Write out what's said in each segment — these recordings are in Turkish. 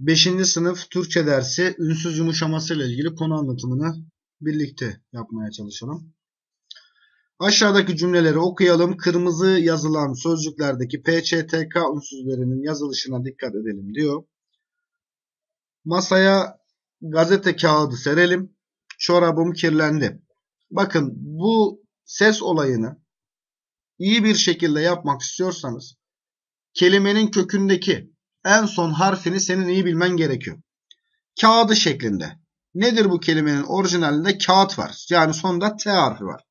5. sınıf Türkçe dersi ünsüz yumuşaması ile ilgili konu anlatımını birlikte yapmaya çalışalım. Aşağıdaki cümleleri okuyalım. Kırmızı yazılan sözcüklerdeki PÇTK ünsüzlerinin yazılışına dikkat edelim diyor. Masaya gazete kağıdı serelim. Çorabım kirlendi. Bakın bu ses olayını iyi bir şekilde yapmak istiyorsanız kelimenin kökündeki en son harfini senin iyi bilmen gerekiyor. Kağıdı şeklinde. Nedir bu kelimenin orijinalinde? Kağıt var. Yani sonunda T harfi var.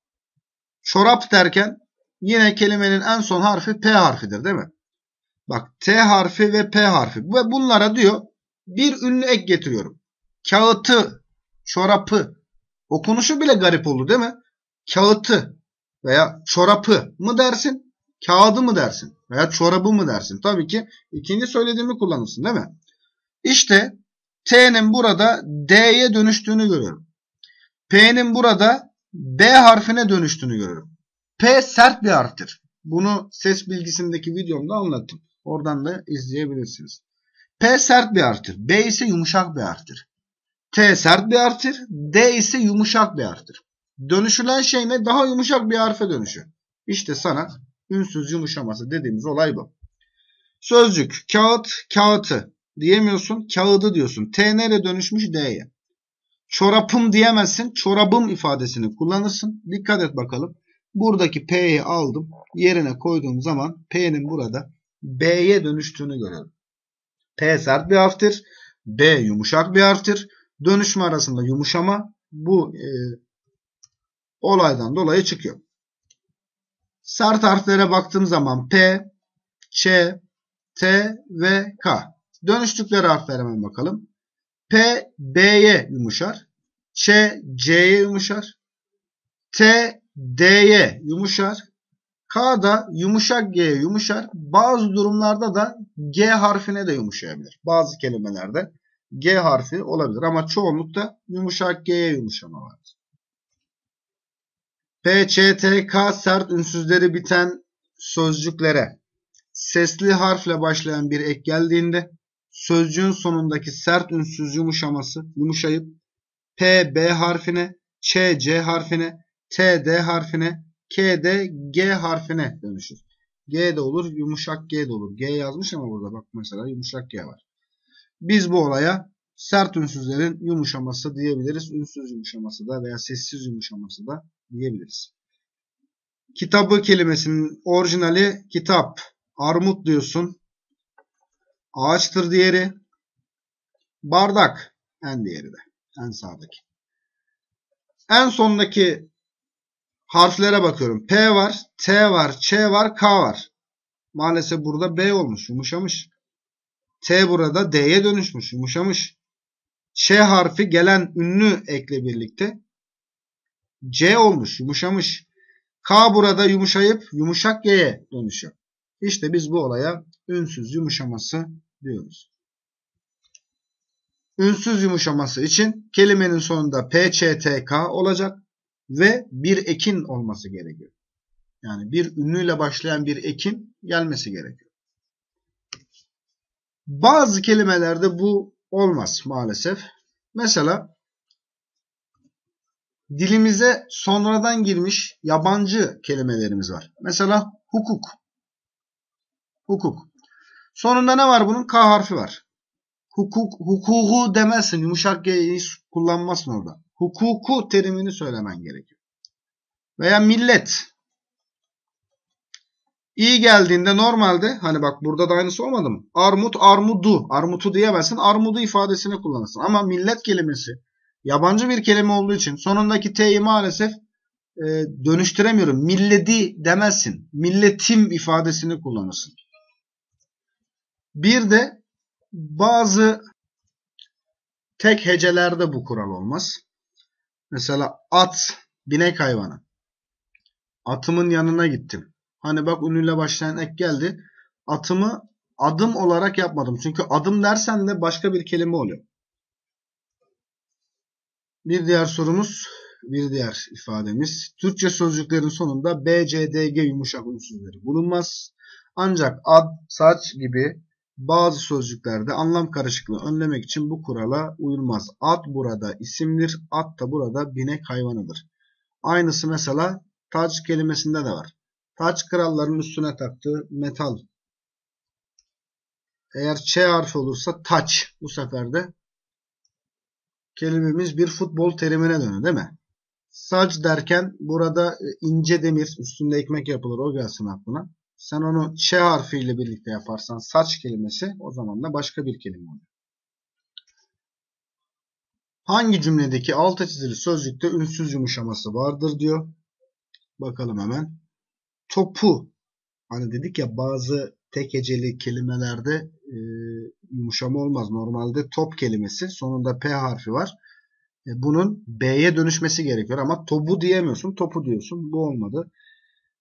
Çorap derken yine kelimenin en son harfi P harfidir değil mi? Bak T harfi ve P harfi. Ve bunlara diyor bir ünlü ek getiriyorum. Kağıtı, çorapı. Okunuşu bile garip oldu değil mi? Kağıtı veya çorapı mı dersin? Kağıdı mı dersin? Veya çorabı mı dersin? Tabii ki ikinci söylediğimi kullanırsın değil mi? İşte T'nin burada D'ye dönüştüğünü görüyorum. P'nin burada B harfine dönüştüğünü görüyorum. P sert bir harftir. Bunu ses bilgisindeki videomda anlattım. Oradan da izleyebilirsiniz. P sert bir harftir. B ise yumuşak bir harftir. T sert bir harftir. D ise yumuşak bir harftir. Dönüşülen şey ne? Daha yumuşak bir harfe dönüşüyor. İşte sana ünsüz yumuşaması dediğimiz olay bu. Sözcük kağıt kağıtı diyemiyorsun. Kağıdı diyorsun. T nereye dönüşmüş D'ye. Çorapım diyemezsin. Çorabım ifadesini kullanırsın. Dikkat et bakalım. Buradaki P'yi aldım. Yerine koyduğum zaman P'nin burada B'ye dönüştüğünü görüyorum. P sert bir harftir. B yumuşak bir harftir. Dönüşme arasında yumuşama bu e, olaydan dolayı çıkıyor. Sert harflere baktığım zaman P, Ç, T ve K. Dönüştükleri harflere hemen bakalım. P, B'ye yumuşar. Ç, C'ye yumuşar. T, D'ye yumuşar. K da yumuşak G'ye yumuşar. Bazı durumlarda da G harfine de yumuşayabilir. Bazı kelimelerde G harfi olabilir ama çoğunlukta yumuşak G'ye yumuşama vardır. P, Ç, T, K sert ünsüzleri biten sözcüklere sesli harfle başlayan bir ek geldiğinde sözcüğün sonundaki sert ünsüz yumuşaması yumuşayıp P, B harfine, Ç, C harfine, T, D harfine, K, D, G harfine dönüşür. G de olur, yumuşak G de olur. G yazmış ama burada bak mesela yumuşak G var. Biz bu olaya sert ünsüzlerin yumuşaması diyebiliriz. Ünsüz yumuşaması da veya sessiz yumuşaması da diyebiliriz. Kitabı kelimesinin orijinali kitap. Armut diyorsun. Ağaçtır diğeri. Bardak en diğeri de. En sağdaki. En sondaki harflere bakıyorum. P var, T var, Ç var, K var. Maalesef burada B olmuş, yumuşamış. T burada D'ye dönüşmüş, yumuşamış. Ç harfi gelen ünlü ekle birlikte C olmuş, yumuşamış. K burada yumuşayıp yumuşak G'ye dönüşüyor. İşte biz bu olaya ünsüz yumuşaması diyoruz. Ünsüz yumuşaması için kelimenin sonunda P, Ç, T, K olacak ve bir ekin olması gerekiyor. Yani bir ünlüyle başlayan bir ekin gelmesi gerekiyor. Bazı kelimelerde bu olmaz maalesef. Mesela dilimize sonradan girmiş yabancı kelimelerimiz var. Mesela hukuk. Hukuk. Sonunda ne var bunun? K harfi var. Hukuk, hukuku demezsin. Yumuşak G'yi kullanmazsın orada. Hukuku terimini söylemen gerekiyor. Veya millet. İyi geldiğinde normalde hani bak burada da aynısı olmadı mı? Armut armudu. Armutu diyemezsin. Armudu ifadesini kullanırsın. Ama millet kelimesi yabancı bir kelime olduğu için sonundaki T'yi maalesef e, dönüştüremiyorum. Milleti demezsin. Milletim ifadesini kullanırsın. Bir de bazı tek hecelerde bu kural olmaz. Mesela at, binek hayvanı. Atımın yanına gittim. Hani bak ünlüyle başlayan ek geldi. Atımı adım olarak yapmadım. Çünkü adım dersen de başka bir kelime oluyor. Bir diğer sorumuz, bir diğer ifademiz. Türkçe sözcüklerin sonunda B, C, D, G yumuşak ünsüzleri bulunmaz. Ancak ad, saç gibi bazı sözcüklerde anlam karışıklığı önlemek için bu kurala uyulmaz. At burada isimdir, at da burada binek hayvanıdır. Aynısı mesela taç kelimesinde de var. Taç kralların üstüne taktığı metal. Eğer Ç harfi olursa taç bu sefer de kelimemiz bir futbol terimine dönüyor değil mi? Saç derken burada e, ince demir üstünde ekmek yapılır o gelsin aklına. Sen onu Ç harfiyle birlikte yaparsan saç kelimesi o zaman da başka bir kelime oluyor. Hangi cümledeki altı çizili sözcükte ünsüz yumuşaması vardır diyor. Bakalım hemen. Topu. Hani dedik ya bazı tek heceli kelimelerde e, yumuşama olmaz. Normalde top kelimesi sonunda P harfi var. E, bunun B'ye dönüşmesi gerekiyor ama topu diyemiyorsun. Topu diyorsun. Bu olmadı.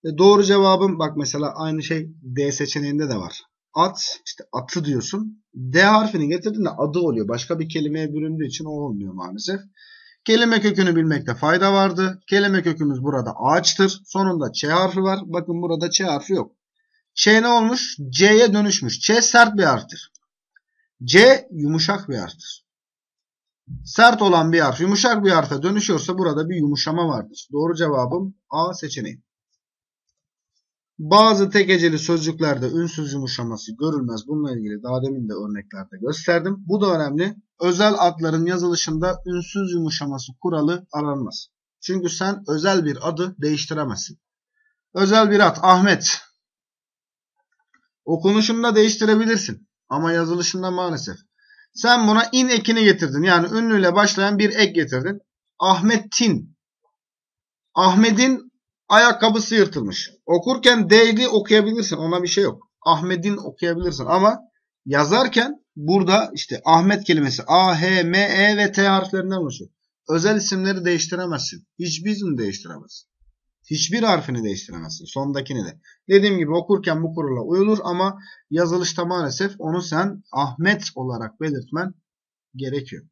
E, doğru cevabım bak mesela aynı şey D seçeneğinde de var. At işte atı diyorsun. D harfini getirdiğinde adı oluyor. Başka bir kelimeye büründüğü için o olmuyor maalesef. Kelime kökünü bilmekte fayda vardı. Kelime kökümüz burada ağaçtır. Sonunda Ç harfi var. Bakın burada Ç harfi yok. Ç ne olmuş? C'ye dönüşmüş. Ç sert bir harftir. C yumuşak bir harftir. Sert olan bir harf yumuşak bir harfe dönüşüyorsa burada bir yumuşama vardır. Doğru cevabım A seçeneği. Bazı tek heceli sözcüklerde ünsüz yumuşaması görülmez. Bununla ilgili daha demin de örneklerde gösterdim. Bu da önemli. Özel adların yazılışında ünsüz yumuşaması kuralı aranmaz. Çünkü sen özel bir adı değiştiremezsin. Özel bir ad Ahmet. Okunuşunda değiştirebilirsin. Ama yazılışında maalesef. Sen buna in ekini getirdin. Yani ünlüyle başlayan bir ek getirdin. Ahmettin. Ahmet'in ayakkabısı yırtılmış. Okurken D'yi okuyabilirsin. Ona bir şey yok. Ahmet'in okuyabilirsin. Ama yazarken burada işte Ahmet kelimesi A, H, M, E ve T harflerinden oluşuyor. Özel isimleri değiştiremezsin. Hiçbirini değiştiremezsin. Hiçbir harfini değiştiremezsin. Sondakini de. Dediğim gibi okurken bu kurala uyulur ama yazılışta maalesef onu sen Ahmet olarak belirtmen gerekiyor.